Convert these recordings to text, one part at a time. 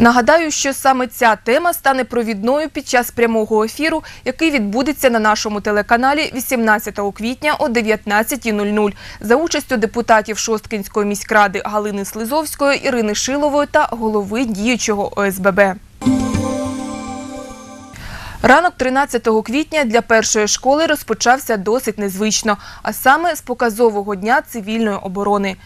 Нагадаю, що саме ця тема стане провідною під час прямого ефіру, який відбудеться на нашому телеканалі 18 квітня о 19.00 за участю депутатів Шосткинської міськради Галини Слизовської, Ірини Шилової та голови діючого ОСББ. Ранок 13 квітня для першої школи розпочався досить незвично, а саме з показового дня цивільної оборони.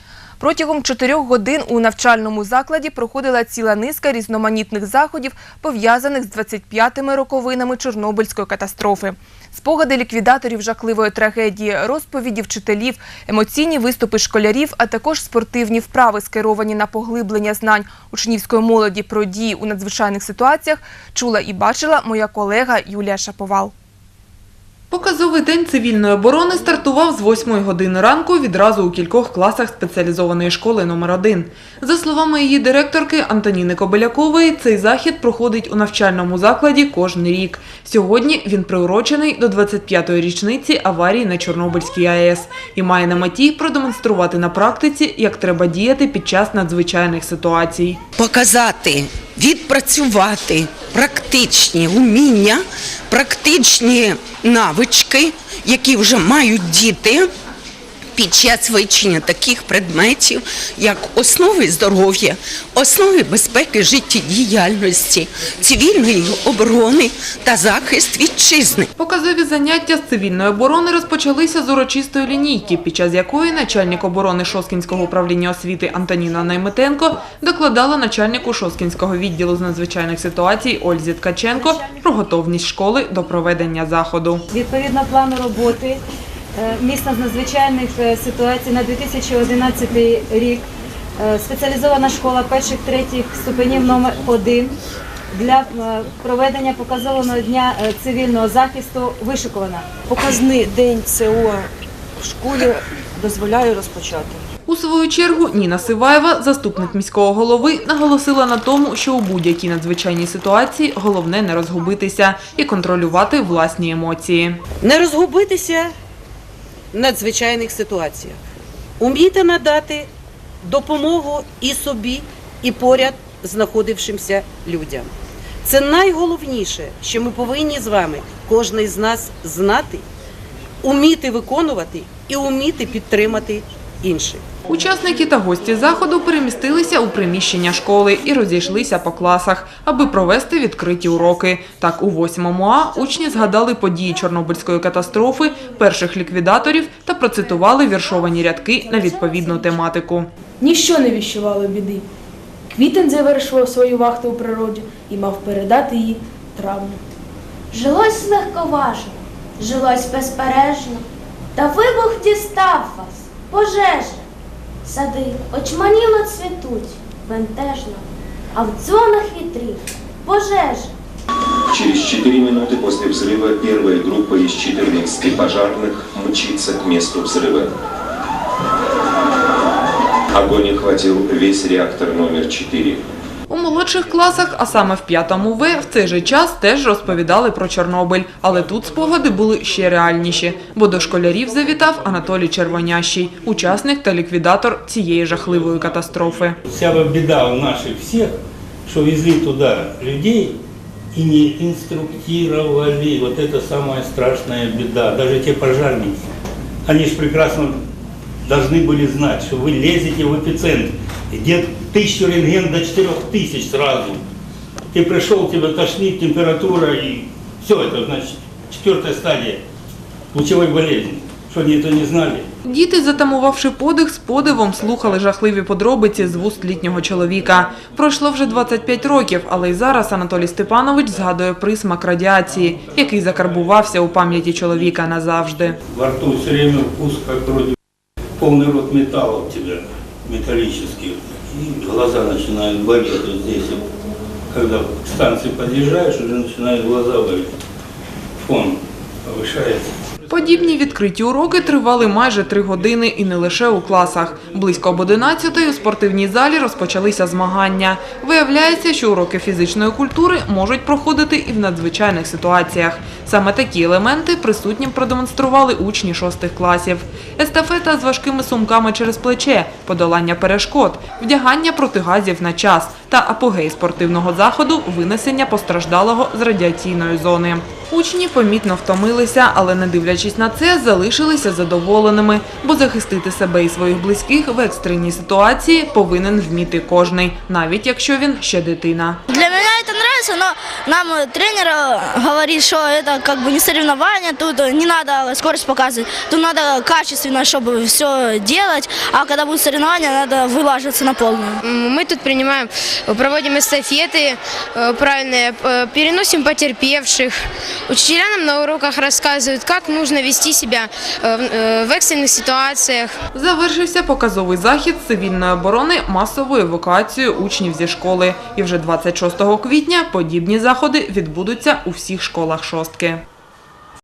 Протягом чотирьох годин у навчальному закладі проходила ціла низка різноманітних заходів, пов'язаних з 25-ми роковинами Чорнобильської катастрофи. Спогади ліквідаторів жахливої трагедії, розповіді вчителів, емоційні виступи школярів, а також спортивні вправи, скеровані на поглиблення знань учнівської молоді про дії у надзвичайних ситуаціях, чула і бачила моя колега Юлія Шаповал. Показовий день цивільної оборони стартував з 8 години ранку відразу у кількох класах спеціалізованої школи номер 1 За словами її директорки Антоніни Кобелякової, цей захід проходить у навчальному закладі кожен рік. Сьогодні він приурочений до 25-ї річниці аварії на Чорнобильській АЕС і має на меті продемонструвати на практиці, як треба діяти під час надзвичайних ситуацій. показати, відпрацювати практичні уміння, практичні навички, які вже мають діти під час вивчення таких предметів, як основи здоров'я, основи безпеки життєдіяльності, цивільної оборони та захист вітчизни. Показові заняття з цивільної оборони розпочалися з урочистої лінійки, під час якої начальник оборони Шоскінського управління освіти Антоніна Найметенко докладала начальнику Шоскінського відділу з надзвичайних ситуацій Ользі Ткаченко про готовність школи до проведення заходу. Відповідно плану роботи міста з надзвичайних е, ситуацій на 2011 рік е, спеціалізована школа перших третіх ступенів номер 1 для е, проведення показового дня е, цивільного захисту вишикована. Показний день ЦО в школі дозволяє розпочати. У свою чергу Ніна Сиваєва, заступник міського голови, наголосила на тому, що у будь-якій надзвичайній ситуації головне не розгубитися і контролювати власні емоції. Не розгубитися надзвичайних ситуаціях. Умійте надати допомогу і собі, і поряд знаходившимся людям. Це найголовніше, що ми повинні з вами, кожен з нас, знати, уміти виконувати і уміти підтримати інших. Учасники та гості заходу перемістилися у приміщення школи і розійшлися по класах, аби провести відкриті уроки. Так, у 8 А учні згадали події Чорнобильської катастрофи, перших ліквідаторів та процитували віршовані рядки на відповідну тематику. Ніщо не віщувало біди. Квітень завершував свою вахту у природі і мав передати її травму. Жилось легковажно, жилось безпережно, та вибух дістав вас, пожежа. Сади очманіло цвітуть, бентежно, а в дзвонах вітрів пожежа. Через 4 минуты после взрыва первая группа из 14 пожарных мчится к месту взрыва. Огонь охватил весь реактор номер 4. У молодших класах, а саме в 5 В, в цей же час теж розповідали про Чорнобиль. Але тут спогади були ще реальніші, бо до школярів завітав Анатолій Червонящий, учасник та ліквідатор цієї жахливої катастрофи. Вся беда у наших всех, что везли туда людей и не инструктировали. Вот это самая страшная беда. Даже те пожарники, они прекрасно должны были знать, что вы лезете в эпицентр, где тысячу рентген до четырех тысяч сразу. Ты пришел, тебя тошнит, температура и все это, значит, четвертая стадия лучевой болезни. Что они это не знали? Діти, затамувавши подих, з подивом слухали жахливі подробиці з вуст літнього чоловіка. Пройшло вже 25 років, але й зараз Анатолій Степанович згадує присмак радіації, який закарбувався у пам'яті чоловіка назавжди. Во рту все время вкус, как вроде полный рот металла у тебя, металлических. И глаза начинают болеть вот здесь. вот. Когда к станции подъезжаешь, уже начинают глаза болеть. Фон повышается. Подібні відкриття Відкриті уроки тривали майже три години і не лише у класах. Близько об 11 у спортивній залі розпочалися змагання. Виявляється, що уроки фізичної культури можуть проходити і в надзвичайних ситуаціях. Саме такі елементи присутнім продемонстрували учні шостих класів. Естафета з важкими сумками через плече, подолання перешкод, вдягання протигазів на час та апогей спортивного заходу винесення постраждалого з радіаційної зони. Учні помітно втомилися, але не дивлячись на це, залишилися задоволеними, бо захистити себе і своїх близьких в екстреній ситуації повинен вміти кожний, навіть якщо він ще дитина. Для меня это нравится, но нам э, тренер э, говорит, что это как бы не соревнование, тут э, не надо скорость показывать, тут надо качественно, чтобы все делать, а когда будет соревнование, надо вылаживаться на полную. Мы тут принимаем, проводим эстафеты э, правильные, э, переносим потерпевших. Учителя нам на уроках рассказывают, как нужно вести себя э, в э, в экстренных ситуациях. Завершився показовий захід з цивільної оборони масовою евакуацією учнів зі школи. І вже 26 квітня подібні заходи відбудуться у всіх школах шостки.